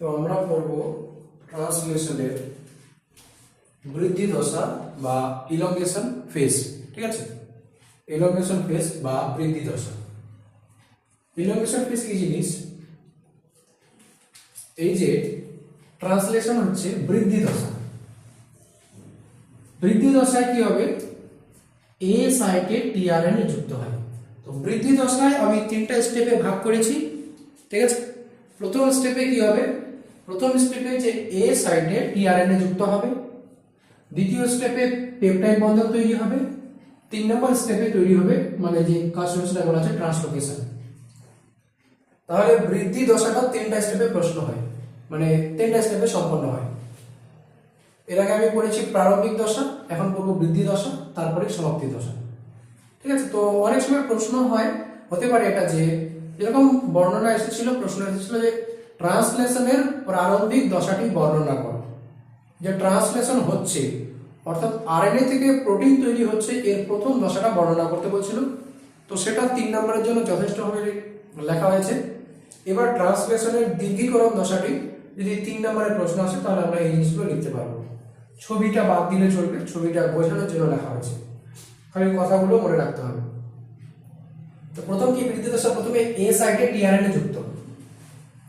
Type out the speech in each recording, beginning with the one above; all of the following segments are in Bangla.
তো আমরা পড়ব ট্রান্সলেশনের বৃদ্ধি দশা বা ইলংগেশন ফেজ ঠিক আছে? ইলংগেশন ফেজ বা বৃদ্ধি দশা। ইলংগেশন ফেজ কি জিনিস? এই যে ট্রান্সলেশন হচ্ছে বৃদ্ধি দশা। বৃদ্ধি দশায় কি হবে? এ সাইটে টিআরএন যুক্ত হয়। তো বৃদ্ধি দশায় আমি তিনটা স্টেপে ভাগ করেছি, ঠিক আছে? প্রথম স্টেপে কি হবে? প্রথম স্টেপে যে এ সাইডে টিআরএন যুক্ত হবে। দ্বিতীয় স্টেপে পেপটাইড বন্ধন তৈরি হবে। তিন নম্বর স্টেপে তৈরি হবে মানে যে কাজ সেটা বলা আছে ট্রান্সলোকেশন তাহলে বৃদ্ধি দশাটা তিনটা স্টেপে প্রশ্ন হয়। মানে তিনটা স্টেপে সম্পন্ন হয়। এর আগে আমি পড়েছি প্রারম্ভিক দশা, এখন পড়ব বৃদ্ধি দশা, তারপরে সমাপ্তি দশা। ঠিক আছে, তো অনেক সময় প্রশ্ন হয়, হতে পারে এটা যে এরকম বর্ণনা এসেছিল, প্রশ্ন এসেছিল যে ট্রান্সলেশনের প্রারম্ভিক দশাটি বর্ণনা করো। যে ট্রান্সলেশন হচ্ছে, অর্থাৎ আরএনএ থেকে প্রোটিন তৈরি হচ্ছে, এর প্রথম দশাটা বর্ণনা করতে বলছিল। তো সেটা তিন নম্বরের জন্য যথেষ্টভাবে লেখা হয়েছে। এবার ট্রান্সলেশনের দীর্ঘীকরণ দশাটি, যদি তিন নম্বরের প্রশ্ন আসে, তাহলে আমরা এই জিনিসগুলো লিখতে পারব। ছবিটা বাদ দিলে চলবে, ছবিটা বোঝানোর জন্য লেখা হয়েছে। খালি কথাগুলো মনে রাখতে হবে। তো প্রথম কি বৃদ্ধি দশা? প্রথমে এ সাইটে টিআরএনএ যুক্ত।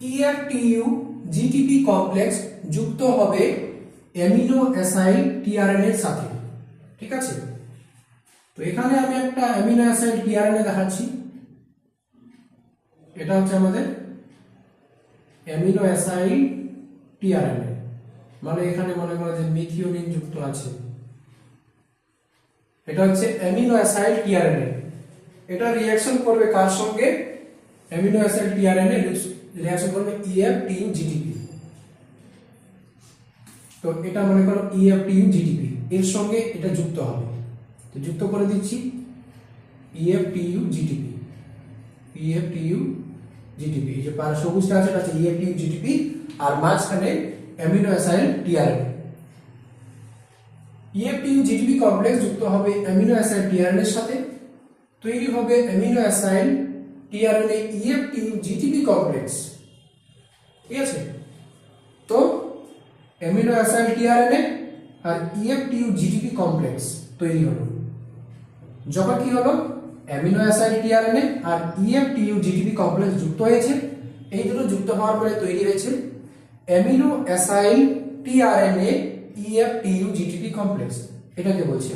ইএফটিইউ জিটিপি কমপ্লেক্স যুক্ত হবে অ্যামিনো অ্যাসাইড টিআরএন এর সাথে। ঠিক আছে? তো এখানে আমি একটা অ্যামিনো অ্যাসাইড টিআরএনএ দেখাচ্ছি। এটা হচ্ছে আমাদের অ্যামিনো অ্যাসাইড টিআরএনএ মানে এখানে মনে করো যে মিথিওনিন যুক্ত আছে। এটা হচ্ছে অ্যামিনো অ্যাসাইড টিআরএনএ এটা রিঅ্যাকশন করবে কার সঙ্গে? অ্যামিনো অ্যাসিড টিআরএনএ রিঅ্যাকশন করবে E ইএফটিউ জিটিপি তো এটা মনে করো E ইএফটিউ জিটিপি এর সঙ্গে এটা যুক্ত হবে। তো যুক্ত করে দিচ্ছি E EFTu GTP EFTu GTP এই যে পার সবুজটা আছে, এটা হচ্ছে E ইএফটিউ জিটিপি আর মাঝখানে amino acid tRNA EF Tu GTP complex যুক্ত হবে অ্যামিনো অ্যাসাইড টিআরএন এর সাথে। তৈরি হবে amino acid tRNA EF Tu GTP complex ঠিক আছে? তো অ্যামিনো অ্যাসাইড টিআরএনএ আর ইএফটিউ জিটিপি কমপ্লেক্স তৈরি হলো। যখন কি হলো? অ্যামিনো অ্যাসাইড টিআরএনএ আর ইএফটিউ জিটিপি কমপ্লেক্স যুক্ত হয়েছে। এই দুটো যুক্ত হওয়ার পরে তৈরি হয়েছে amino acid tRNA EF Tu GTP complex এটাকে বলছি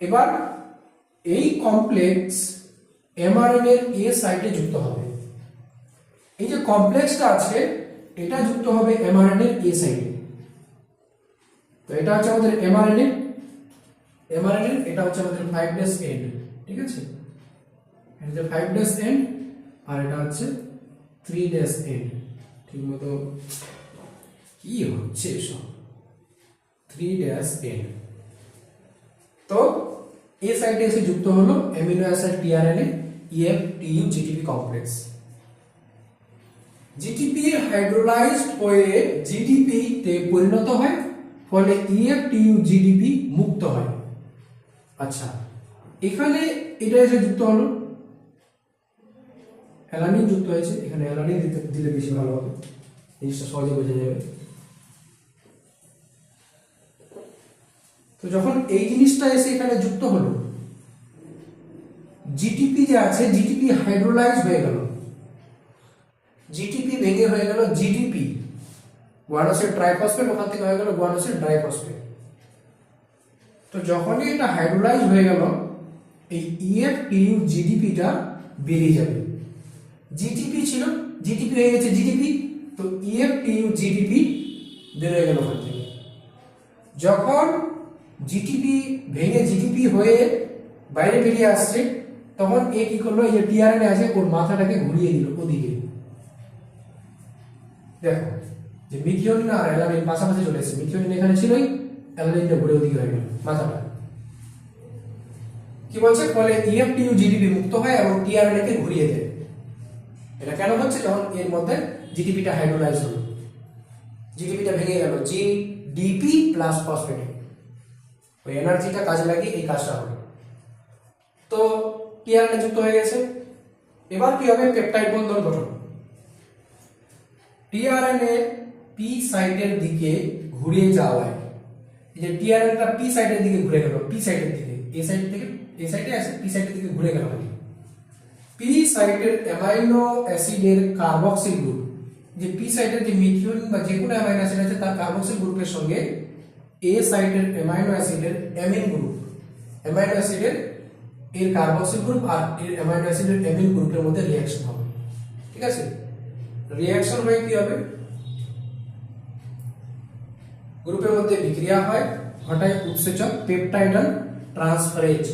এবার এই কমপ্লেক্স এমআরএন এর এ সাইটে যুক্ত হবে। এই যে কমপ্লেক্সটা আছে, এটা যুক্ত হবে এমআরএন এর এ। সাইডে তো এটা হচ্ছে আমাদের এমআরএন এমআরএন এটা হচ্ছে আমাদের ফাইভ ডেজ এন্ড ঠিক আছে? এটা হচ্ছে ফাইভ ডেজ এন্ড আর এটা হচ্ছে থ্রি ডেজ এন্ড ঠিক মতো। কি হচ্ছে সব থ্রি ড্যাশ এন্ড তো এ সাইডে এসে যুক্ত হলো amino acid tRNA EF Tu GTP complex GTP hydrolysed হয়ে জিডিপি তে পরিণত হয়, ফলে টিইউ জিডিপি মুক্ত হয়। আচ্ছা এখানে এটা এসে যুক্ত হলো। অ্যালানিন যুক্ত হয়েছে, এখানে অ্যালানিন দিতে, দিলে বেশি ভালো হবে। জিনিসটা সহজে বোঝা যাবে। তো যখন এই জিনিসটা এসে এখানে যুক্ত হলো জিটিপি যে আছে জিটিপি হাইড্রোলাইজ হয়ে গেল। জিটিপি ভেঙে হয়ে গেল জিডিপি গুয়ানোসের ট্রাইফসফেট ওখান থেকে হয়ে গেল গুয়ানোসের ডাইফসফেট তো যখনই এটা হাইড্রোলাইজ হয়ে গেল, এই E ইএফ টিউ জিডিপিটা বেরিয়ে যাবে। জিটিপি ছিল জিটিপি হয়ে গেছে জিডিপি তো E ইএফ টিউ জিডিপি বেরোয় গেল ওখান থেকে। যখন জিটিপি ভেঙে জিডিপি হয়ে বাইরে বেরিয়ে আসছে, তখন এ কি করল? এই যে টিআরএনএ আছে, ওর মাথাটাকে ঘুরিয়ে দিল ওদিকে। দেখো, যে মিথিওনিন আর অ্যালানিন পাশাপাশি চলে এসেছে। মিথিওনিন এখানে ছিলই, অ্যালানিনটা ঘুরে ওদিকে হয়ে গেল, মাথাটা। কি বলছে? ফলে ইএফটিউ জিডিপি মুক্ত হয় এবং টিআরএনএ কে ঘুরিয়ে দেয়। এটা কেন হচ্ছে? যখন এর মধ্যে জিডিপিটা হাইড্রোলাইজ হলো। জিডিপিটা ভেঙে গেল। জি ডিপি প্লাস ফসফেট ওই এনার্জিটা কাজে লাগিয়ে এই কাজটা হবে। তো টিআরএনএ যুক্ত হয়ে গেছে। এবার কি হবে? পেপটাইড বন্ধন গঠন। টিআরএনএ পি সাইটের দিকে ঘুরে যাওয়ায় এই যে টিআরএনটা পি সাইটের দিকে ঘুরে গেল পি সাইটের দিকে। এ সাইড থেকে এ সাইডে আছে পি সাইটের দিকে ঘুরে গেল পি সাইটের অ্যামাইনো অ্যাসিডের কার্বক্সিল গ্রুপ যে পি সাইটের যে মিথিওন বা যে কোনো অ্যামাইনো অ্যাসিড আছে, তার কার্বক্সিল গ্রুপের সঙ্গে এ সাইটের অ্যামাইনো অ্যাসিডের অ্যামিন গ্রুপ অ্যামাইনো অ্যাসিডের এর কার্বক্সিল গ্রুপ আর এর অ্যামাইনো অ্যাসিডের অ্যামিন গ্রুপের মধ্যে রিঅ্যাকশন হবে। ঠিক আছে? রিঅ্যাকশন হয়ে কি হবে? গ্রুপের মধ্যে বিক্রিয়া হয়, ঘটায় উৎসেচক পেপটাইডাল ট্রান্সফারেজ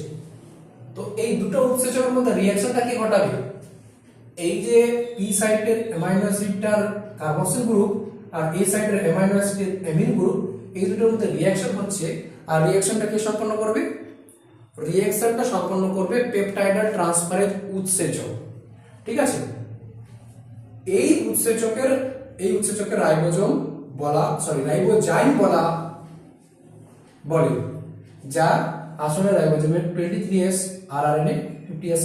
তো এই দুটো উৎসেচকের মধ্যে রিঅ্যাকশনটা কি ঘটাবে? এই যে পি সাইটের অ্যামাইনো অ্যাসিডটার কার্বক্সিল গ্রুপ আর এ সাইটের অ্যামাইনো অ্যাসিডের অ্যামিন গ্রুপ এই দুটোর মধ্যে রিঅ্যাকশন হচ্ছে। আর রিঅ্যাকশনটা কি সম্পন্ন করবে? রিঅ্যাকশনটা সম্পন্ন করবে পেপটাইডাল ট্রান্সফারেজ উৎসেচক। ঠিক আছে? এই উৎসেচকের এই উৎসেচকের রাইবোজোম বলা সরি রাইবোজাইম বলা বলে, যা আসলে রাইবোজোমের twenty three S R R N A fifty S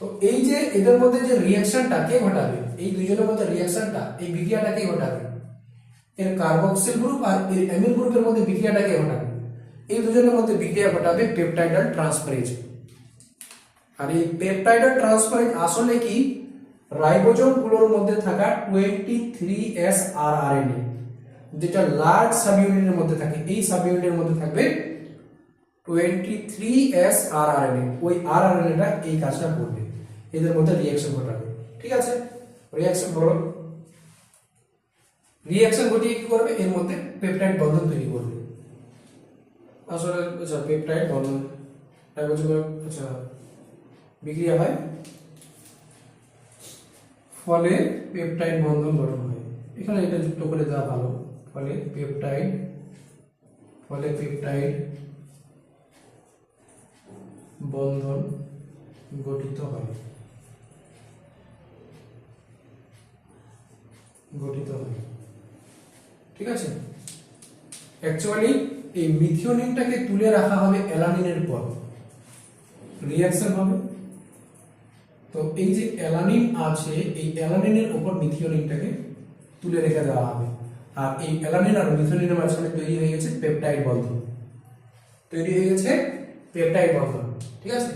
তো এই যে এদের মধ্যে যে রিয়াকশনটা কে ঘটাবে? এই দুইজনের মধ্যে রিয়াকশনটা এই বিক্রিয়াটা কে ঘটাবে? এর কার্বক্সিল গ্রুপ আর এর অ্যামিন গ্রুপের মধ্যে বিক্রিয়াটা কে ঘটাবে? এই দুজনের মধ্যে বিক্রিয়া ঘটাবে পেপটাইডাল ট্রান্সফারেজ আর এই পেপটাইডাল ট্রান্সফারেজ আসলে কি? রাইবোজোমগুলোর মধ্যে থাকা twenty three S R R N যেটা লার্জ সাব ইউনিটের মধ্যে থাকে, এই সাব ইউনিটের মধ্যে থাকবে twenty three S R R N ওই আর আর এনটা এই কাজটা করবে, এদের মধ্যে রিয়াকশন ঘটাবে, ঠিক আছে? রিয়াকশন হলো রিয়াকশন ঘটিয়ে কি করবে? এর মধ্যে পেপটাইড বন্ধন তৈরি করবে। আসলে আচ্ছা পেপটাইড বন্ধন, রাইবোজোমের আচ্ছা বিক্রিয়া হয় ফলে পেপটাইড বন্ধন গঠন হয়। এখানে এটা যুক্ত করে দেওয়া ভালো। ফলে পেপটাইড ফলে পেপটাইড বন্ধন গঠিত হয়। গঠিত হয়। ঠিক আছে? অ্যাকচুয়ালি এই মিথিওনিনটাকে তুলে রাখা হবে অ্যালানিনের পর। রিয়াকশন হবে। তো এই যে অ্যালানিন আছে, এই অ্যালানিনের উপর মিথিওনিনটাকে তুলে রেখে দেওয়া হবে। আর এই অ্যালানিন আর মিথিওনিনের মাঝখানে তৈরি হয়ে গেছে পেপটাইড বন্ধন। তৈরি হয়ে গেছে পেপটাইড বন্ধন, ঠিক আছে?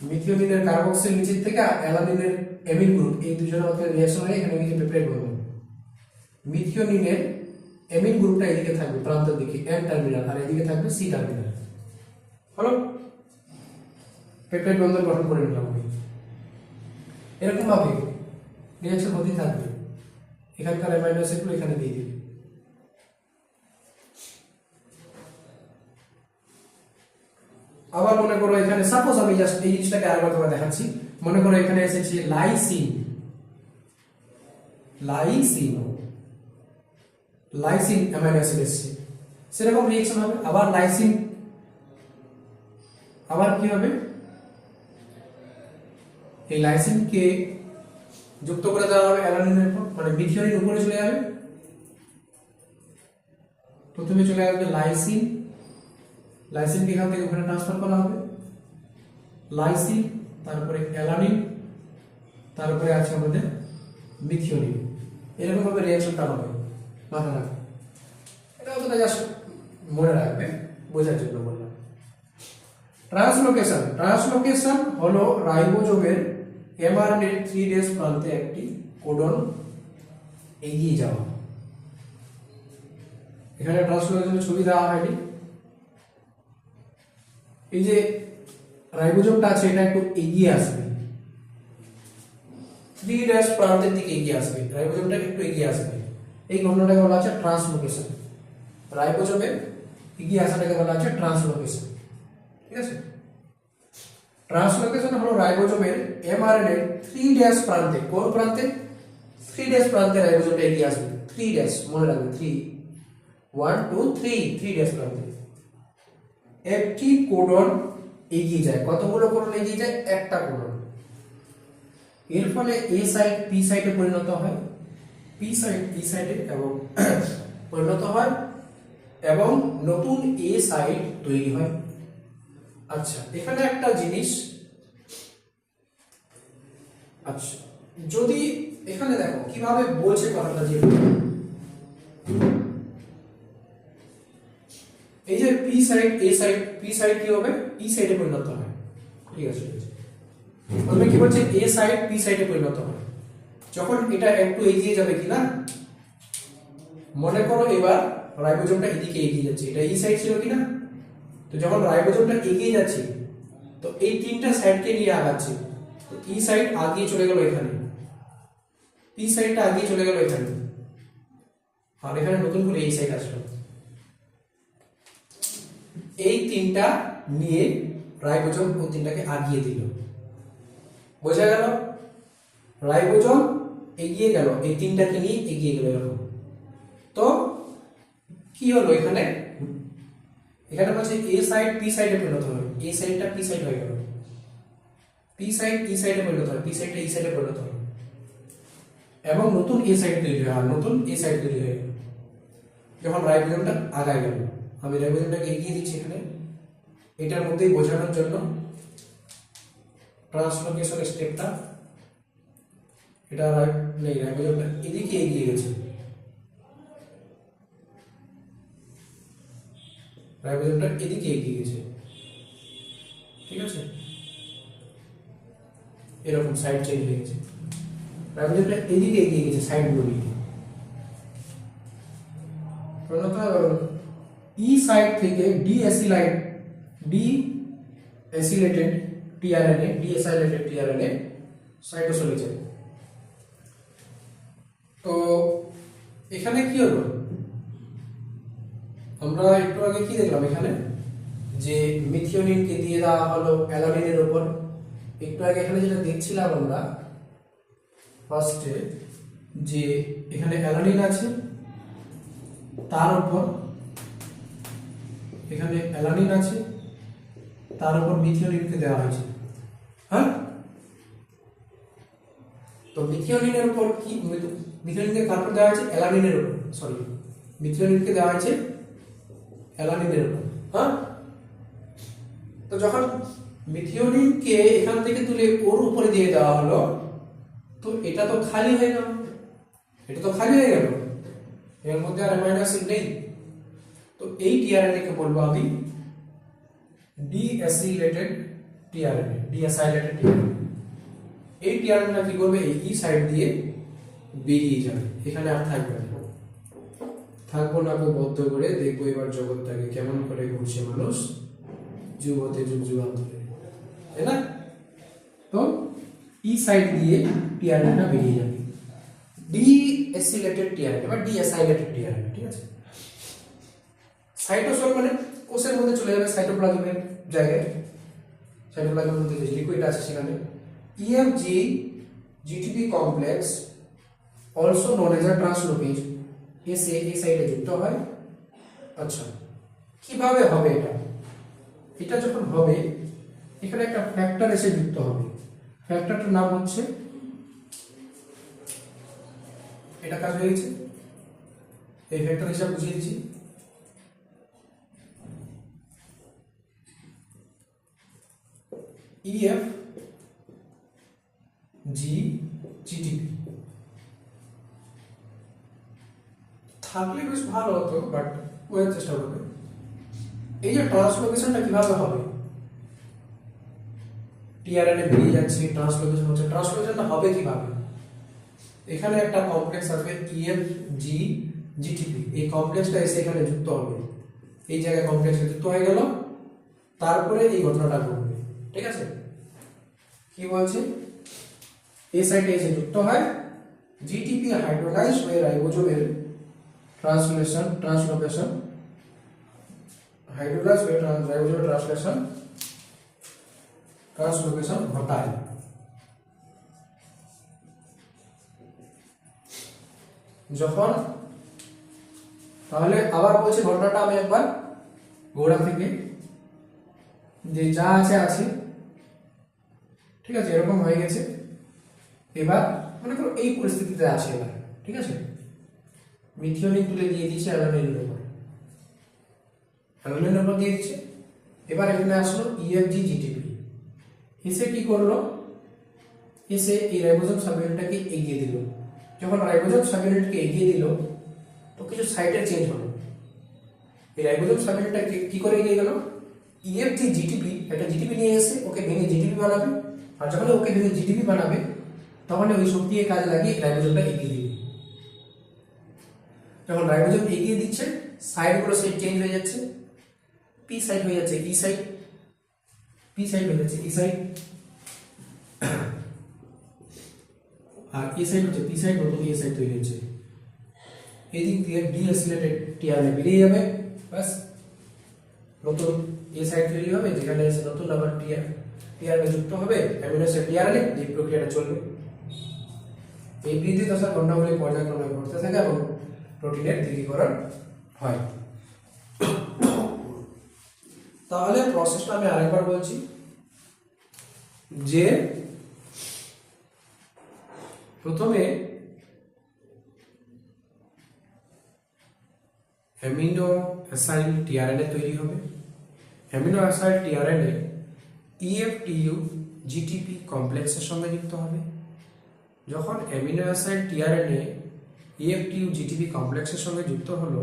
মিথিওনিনের কার্বক্সিল নিচের থেকে আর অ্যালানিনের অ্যামিন গ্রুপ এই দুজনের মধ্যে রিঅ্যাকশন হয়ে, এখানে গেছে পেপটাইড বন্ধন। মিথিওনিনের অ্যামিন গ্রুপটা এদিকে থাকবে, প্রান্তের দিকে এন টার্মিনাল আর এদিকে থাকবে সি টার্মিনাল হলো? পেপটাইড বন্ধন গঠন করে নিলাম আমি। এরকম ভাবে রিয়াকশন হতেই থাকবে। এখানকার অ্যামাইনো অ্যাসিডগুলো এখানে দিয়ে দিবে। আবার মনে করো এখানে সাপোজ আমি জাস্ট এই জিনিসটাকে আরেকবার তোমার দেখাচ্ছি। মনে করো এখানে এসেছে lysine lysine lysine amino acid এসেছে। সেরকম রিয়েকশন হবে। আবার লাইসিন আবার কি হবে? এই লাইসিনকে যুক্ত করে দেওয়া হবে অ্যালানিনের মানে মিথিওনিন উপরে চলে যাবে। প্রথমে চলে আসবে লাইসিন লাইসিনকে এখান থেকে ওখানে ট্রান্সফার করা হবে। লাইসিন তারপরে অ্যালানিন তারপরে আছে আমাদের মিথিওনিন এরকম ভাবে রিয়াকশনটা হবে। মাথা রাখবে এটা অতটা জাস্ট মনে রাখবে, বোঝার জন্য বললাম। ট্রান্সলোকেশন ট্রান্সলোকেশন হলো রাইবোজোমের এমআরএনএ থ্রি ডেজ প্রান্তে একটি কোডন এগিয়ে যাওয়া। এখানে ট্রান্সলোকেশনের ছবি দেওয়া হয়নি। এই যে রাইবোজোমটা আছে, এটা একটু এগিয়ে আসবে। থ্রি ডেজ প্রান্তের দিকে এগিয়ে আসবে। রাইবোজোমটা একটু এগিয়ে আসবে। এই ঘটনাটাকে বলা আছে ট্রান্সলোকেশন রাইবোজোমের এগিয়ে আসাটাকে বলা আছে ট্রান্সলোকেশন ঠিক আছে? ট্রান্সলোকেশন হলো রাইবোজোমের এমআরএনএ থ্রি ড্যাশ প্রান্তে। কোন প্রান্তে? থ্রি ড্যাশ প্রান্তে রাইবোজোমটা এগিয়ে আসবে। থ্রি ড্যাশ মনে রাখবে three one two three three dash প্রান্তে। একটি কোডন এগিয়ে যায়। কতগুলো কোডন এগিয়ে যায়? একটা কোডন। এর ফলে এ সাইড পি সাইডে পরিণত হয়। পি সাইড পি সাইডে এবং পরিণত হয় এবং নতুন এ সাইড তৈরি হয়। আচ্ছা এখানে একটা জিনিস। আচ্ছা যদি এখানে দেখো, কীভাবে বলছে কথাটা যে এই যে P site A site P site কি হবে? ই সাইডে পরিণত হয়। ঠিক আছে? প্রথমে কি বলছে? এ সাইড পি সাইডে পরিণত হয়। যখন এটা একটু এগিয়ে যাবে কি না মনে করো এবার রাইবোজোমটা এদিকে এগিয়ে যাচ্ছে। এটা এই সাইড ছিল কি না তো যখন রাইবোজোমটা এগিয়ে যাচ্ছে, তো এই তিনটা সাইডকে নিয়ে আগাচ্ছে। তো ই সাইড আগিয়ে চলে গেল এখানে। পি সাইডটা আগিয়ে চলে গেল এখানে। আর এখানে নতুন করে এই সাইড আসলো। এই তিনটা নিয়ে রাইবোজোম ও তিনটাকে আগিয়ে দিল। বোঝা গেল? রাইবোজোম এগিয়ে গেল, এই তিনটাকে নিয়ে এগিয়ে গেল এরকম। তো কি হলো এখানে? এখানে বলছে এ সাইড পি সাইডে পরিণত হবে এ সাইডটা পি সাইড হয়ে গেল। পি সাইড ই সাইডে পরিণত হবে পি সাইডটা ই সাইডে পরিণত হবে এবং নতুন এ সাইড তৈরি হয় নতুন এ সাইড তৈরি হয়ে যখন রাইবোজোমটা আগায় গেল। আমি রাইবোজোমটাকে এগিয়ে দিচ্ছি এখানে। এটার মধ্যেই বোঝানোর জন্য ট্রান্সলোকেশন স্টেপটা এটা নেই। রাইবোজোমটা এদিকে এগিয়ে গেছে। রাইবোজোমটা এদিকে এগিয়ে গেছে। ঠিক আছে? এরকম সাইড চেঞ্জ হয়ে গেছে। রাইবোজোমটা এদিকে এগিয়ে গেছে সাইডগুলো প্রধানত ই সাইড থেকে deacylated deacylated tRNA deacylated tRNA সাইটে চলে যায় তো, এখানে কি হলো? আমরা একটু আগে কি দেখলাম এখানে? যে মিথিওনিনকে দিয়ে দেওয়া হলো অ্যালানিনের উপর একটু আগে এখানে যেটা দেখছিলাম আমরা ফার্স্টে যে এখানে অ্যালানিন আছে, তার উপর এখানে অ্যালানিন আছে, তার উপর মিথিওনিনকে দেওয়া হয়েছে। হ্যাঁ? তো মিথিওনিনের উপর কি, মিথিওনিনকে কার উপর দেওয়া হয়েছে? অ্যালানিনের উপর সরি মিথিওনিনকে দেওয়া হয়েছে অ্যালানিনের উপর হ্যাঁ? তো যখন মিথিওনিনকে এখান থেকে তুলে ওর উপরে দিয়ে দেওয়া হলো, তো এটা তো খালি হয়ে গেল। এটা তো খালি হয়ে গেল। এর মধ্যে আর অ্যামাইনো অ্যাসিড নেই। তো এই টিআরএনএ কে বলব আমি ডিঅ্যাসিলেটেড টিআরএনএ ডিঅ্যাসাইলেটেড টিআরএনএ এই টিআরএনএ কি করবে? এই সাইড দিয়ে বেরিয়ে যাবে। এখানে আর থাকবে না। থাকব না গো বদ্ধ করে দেখব এবার জগৎটাকে কেমন করে ঘুরছে মানুষ যুগ হতে যুগ যুগান্তরে। তাই না? তো ই সাইড দিয়ে টিআরএনএটা বেরিয়ে যাবে। ডিএসিলেটেড টিআরএনএ বা ডিএসাইলেটেড টিআরএনএ ঠিক আছে? সাইটোসোল মানে কোষের মধ্যে চলে যাবে সাইটোপ্লাজমের জায়গায়। সাইটোপ্লাজমের মধ্যে যে লিকুইড আছে সেখানে। EF G GTP complex also known as a translocase এসে এই সাইডে যুক্ত হয়। আচ্ছা কীভাবে হবে এটা? এটা যখন হবে, এখানে একটা ফ্যাক্টর এসে যুক্ত হবে। ফ্যাক্টরটার নাম হচ্ছে, এটা কাজ হয়ে গেছে? এই ফ্যাক্টর হিসাবে বুঝিয়ে দিচ্ছি। ইএফ জি জিটিপি থাকলে বেশ ভালো হতো বাট ওয়ের চেষ্টা করবে। এই যে ট্রান্সলোকেশনটা কীভাবে হবে? টিআরএনএ বেরিয়ে যাচ্ছে, ট্রান্সলোকেশন হচ্ছে, ট্রান্সলোকেশনটা হবে কীভাবে? এখানে একটা কমপ্লেক্স আসবে ইএফ জি জিটিপি। এই কমপ্লেক্সটা এসে এখানে যুক্ত হবে। এই জায়গায় কমপ্লেক্সটা যুক্ত হয়ে গেল, তারপরে এই ঘটনাটা ঘটবে। ঠিক আছে? কি বলছে? এই সাইডে এসে যুক্ত হয়। জিটিপি হাইড্রোলাইজ হয়ে রাইবোজোমের ট্রান্সলেশন ট্রান্সলোকেশন হাইড্রোলাইজ হয়ে রাইবোজোমের ট্রান্সলেশন ট্রান্সলোকেশন ঘটায়। যখন, তাহলে আবার বলছি ঘটনাটা আমি একবার গোড়া থেকে, যে যা আছে আছে, ঠিক আছে, এরকম হয়ে গেছে। এবার, মনে করো এই পরিস্থিতিতে আছে এবার, ঠিক আছে? মিথিওনিন তুলে দিয়ে দিচ্ছে অ্যালানিনের উপর। অ্যালানিনের উপর দিয়ে দিচ্ছে। এবার এখানে আসলো ইএফজি জিটিপি এসে কি করল? এসে এই রাইবোজোম সাবইউনিটটাকে এগিয়ে দিল। যখন রাইবোজোম সাবইউনিটকে এগিয়ে দিল, তো কিছু সাইটে চেঞ্জ হলো। এই রাইবোজোম সাবইউনিটটা কি- করে এগিয়ে গেল? ইএফজি জিটিপি একটা জিটিপি নিয়ে এসে ওকে ভেঙে জিটিপি বানাবে। আর যখন ওকে ভেঙে জিটিপি বানাবে তখন ওই শক্তি কাজে লাগিয়ে রাইবোজোমটা এগিয়ে দিবে যখন রাইবোজোম এগিয়ে দিচ্ছে সাইডগুলো সেই চেঞ্জ হয়ে যাচ্ছে। পি সাইড হয়ে যাচ্ছে ই সাইড পি সাইড হয়ে যাচ্ছে ই সাইড আর এ সাইড হচ্ছে পি সাইড নতুন এ সাইড তৈরি হচ্ছে। এদিক দিয়ে ডিএসিলেটেড টিআরএ বেরিয়ে যাবে, ব্যাস। নতুন এ সাইড তৈরি হবে, যেখানে এসে নতুন আবার টিআর টিআরএ যুক্ত হবে অ্যামিনো অ্যাসিড টিআরএ এই প্রক্রিয়াটা চলবে। এই বৃদ্ধি দশার ঘটনাগুলি পর্যায়ক্রমে ঘটতে থাকে এবং প্রোটিনের দৃঢ়ীকরণ হয়। তাহলে প্রসেসটা আমি আরেকবার বলছি যে, প্রথমে অ্যামিনো অ্যাসাইল টিআরএনএ তৈরি হবে। Amino acyl tRNA EFTu GTP কমপ্লেক্সের সঙ্গে যুক্ত হবে। যখন amino acyl tRNA EFTu GTP কমপ্লেক্সের সঙ্গে যুক্ত হলো,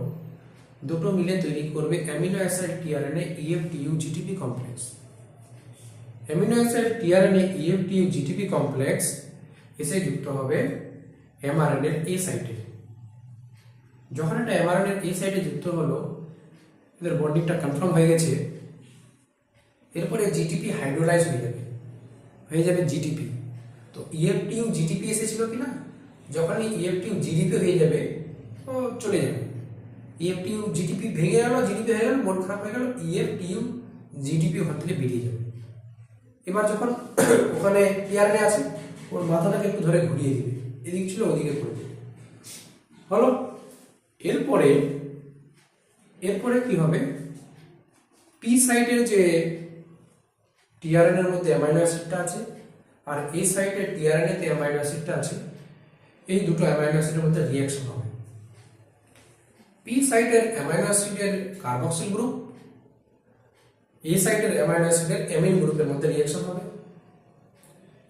দুটো মিলে তৈরি করবে amino acid tRNA EF Tu GTP complex amino acid tRNA EF Tu GTP complex এসে যুক্ত হবে এমআরএনএর এ। সাইটে যখন এটা এমআরএনএর এ সাইটে যুক্ত হলো, এদের বন্ডিংটা কনফার্ম হয়ে গেছে, এরপরে জিটিপি হাইড্রোলাইজ হয়ে যাবে। হয়ে যাবে জিটিপি তো ইএফটিউ জিটিপি এসেছিল কি না যখন ইএফটিউ জিডিপি হয়ে যাবে, ও চলে যাবে। ইএফটিউ জিডিপি ভেঙে গেল জিডিপি হয়ে গেল মোট খারাপ হয়ে গেল ইএফটিউ জিডিপি থেকে বেরিয়ে যাবে। এবার যখন ওখানে টিআরএনএ আছে, ওর মাথাটাকে একটু ধরে ঘুরিয়ে দিবে। এদিক ছিল, ওদিকে করে দেবে হলো? এরপরে এরপরে কি হবে? পি সাইডের যে টিআরএন এর মধ্যে অ্যামাইনো অ্যাসিডটা আছে, আর এই সাইডে টিআরএনএ তে অ্যামাইনো অ্যাসিডটা আছে এই দুটো অ্যামাইনো অ্যাসিডের মধ্যে রিঅ্যাকশন হবে। পি সাইডের অ্যামাইনো অ্যাসিডের কার্বক্সিল গ্রুপ এই সাইডের অ্যামাইনো অ্যাসিডের অ্যামিন গ্রুপের মধ্যে রিঅ্যাকশন হবে।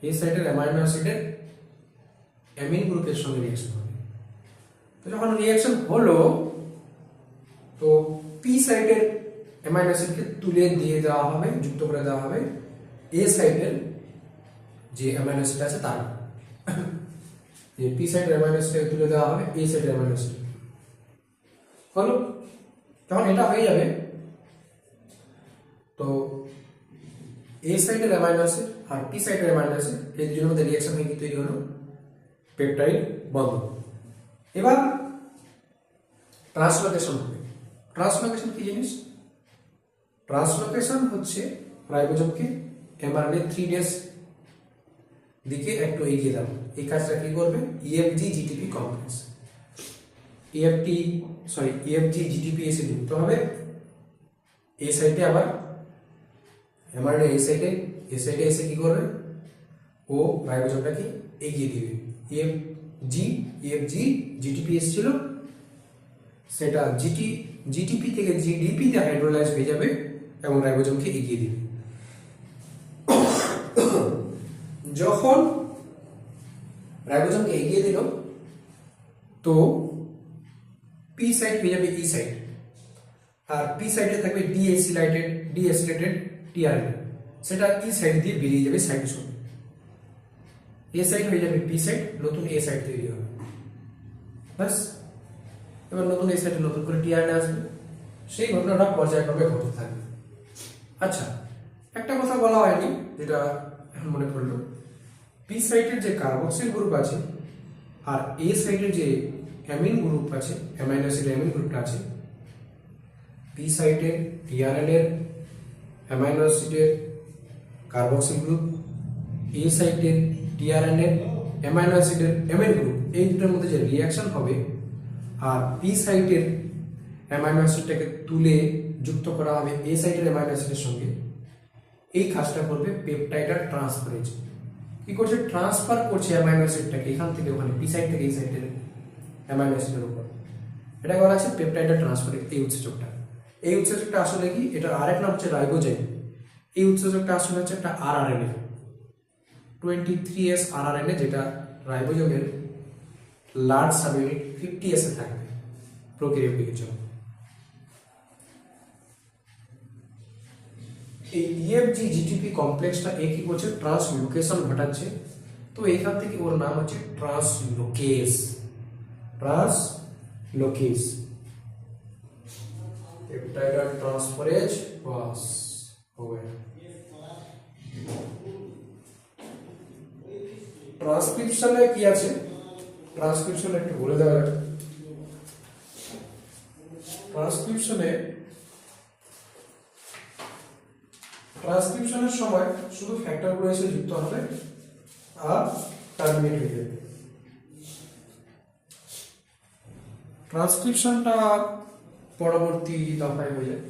এই সাইডের অ্যামাইনো অ্যাসিডের অ্যামিন গ্রুপের সঙ্গে রিঅ্যাকশন হবে। তো যখন রিঅ্যাকশন হলো, তো পি সাইডের অ্যামাইনো অ্যাসিডকে তুলে দিয়ে দেওয়া হবে, যুক্ত করে দেওয়া হবে। এ সাইডের যে অ্যামাইনো অ্যাসিড আছে তার। যে পি সাইডের অ্যামাইনো অ্যাসিডকে তুলে দেওয়া হবে এ সাইডের অ্যামাইনো অ্যাসিড হলো? যখন এটা হয়ে যাবে। তো এ সাইডের অ্যামাইনো অ্যাসিড আর পি সাইডের অ্যামাইনো অ্যাসিড এই দুজনের মধ্যে রিঅ্যাকশন হয়ে কি তৈরি হলো? পেপটাইড বন্ধ। এবার ট্রান্সলোকেশন হবে। ট্রান্সলোকেশন কি জিনিস? ট্রান্সলোকেশন হচ্ছে রাইবোজোমকে এমআরএনএ থ্রি ডেজ দিকে একটু এগিয়ে দেওয়া। এই কাজটা কি করবে? EFG GTP complex EFT sorry EFG GTP এসে যুক্ত হবে। এই সাইডে আবার এমআরএনএ এই সাইডে এই সাইডে এসে কি করবে? ও রাইবোজোমটাকে এগিয়ে দিবে। ইএফ জি ইএফজি জিটিপি এসেছিল। সেটা জিটি জিটিপি থেকে জিডিপি তে হাইড্রোলাইজ হয়ে যাবে এবং রাইবোজোমকে এগিয়ে দিবে। যখন রাইবোজোমকে এগিয়ে দিল। তো পি সাইড হয়ে যাবে ই সাইড আর পি সাইডে থাকবে ডিএসিলাইটেড ডিএসিলেটেড টিআরএনএ সেটা ই সাইড দিয়ে বেরিয়ে যাবে সাইড সঙ্গে এ সাইড হয়ে যাবে পি সাইড নতুন এ সাইড তৈরি হবে। ব্যাস। এবার নতুন এই সাইডে নতুন করে টিআরএনএ আসবে। সেই ঘটনাটা পর্যায়ক্রমে ঘটতে থাকবে। আচ্ছা একটা কথা বলা হয়নি, যেটা এখন মনে পড়ল। পি সাইটের যে কার্বক্সিল গ্রুপ আছে আর এ সাইটের যে অ্যামিন গ্রুপ আছে অ্যামাইনো অ্যাসিড অ্যামিন গ্রুপটা আছে পি সাইডের টিআরএন এর অ্যামাইনো অ্যাসিডের কার্বক্সিল গ্রুপ এ সাইডের টিআরএন এর অ্যামাইনো অ্যাসিডের অ্যামিন গ্রুপ এই দুটোর মধ্যে যে রিয়াকশন হবে আর পি সাইটের অ্যামাইনো অ্যাসিডটাকে তুলে যুক্ত করা হবে এ সাইটের অ্যামাইনো অ্যাসিডের সঙ্গে। এই কাজটা করবে পেপটাইডার ট্রান্সফারেজ কি করছে? ট্রান্সফার করছে অ্যামাইনো অ্যাসিডটাকে এখান থেকে, ওখানে পি সাইড থেকে এই সাইডের অ্যামাইনো অ্যাসিডের উপর। এটা বলা আছে পেপটাইডার ট্রান্সফার এই উৎসেচকটা। এই উৎসেচকটা আসলে কি? এটা আরেক নাম হচ্ছে রাইবোজেন এই উৎসেচকটা আসলে হচ্ছে একটা R R twenty three S R R N A যেটা রাইবোজোমের লার্জ সাবইউনিট ফিফটি এ থাকবে প্রক্রিয়াগুলির জন্য এই E ইএফজি জিটিপি কমপ্লেক্সটা এ কি করছে ট্রান্সলোকেশন ঘটাচ্ছে তো এইখান থেকে ওর নাম হচ্ছে ট্রান্সলোকেস ট্রান্সলোকেস पेप्टाइड ट्रांसफरेज पास हो गया ট্রান্সক্রিপশনে কি আছে ট্রান্সক্রিপশন একটু বলে দেওয়া যাক ট্রান্সক্রিপশনে ট্রান্সক্রিপশনের সময় শুধু ফ্যাক্টরগুলো এসে যুক্ত হবে আর টার্মিনেট হয়ে যাবে। ট্রান্সক্রিপশনটা পরবর্তী দফায় হয়ে যায়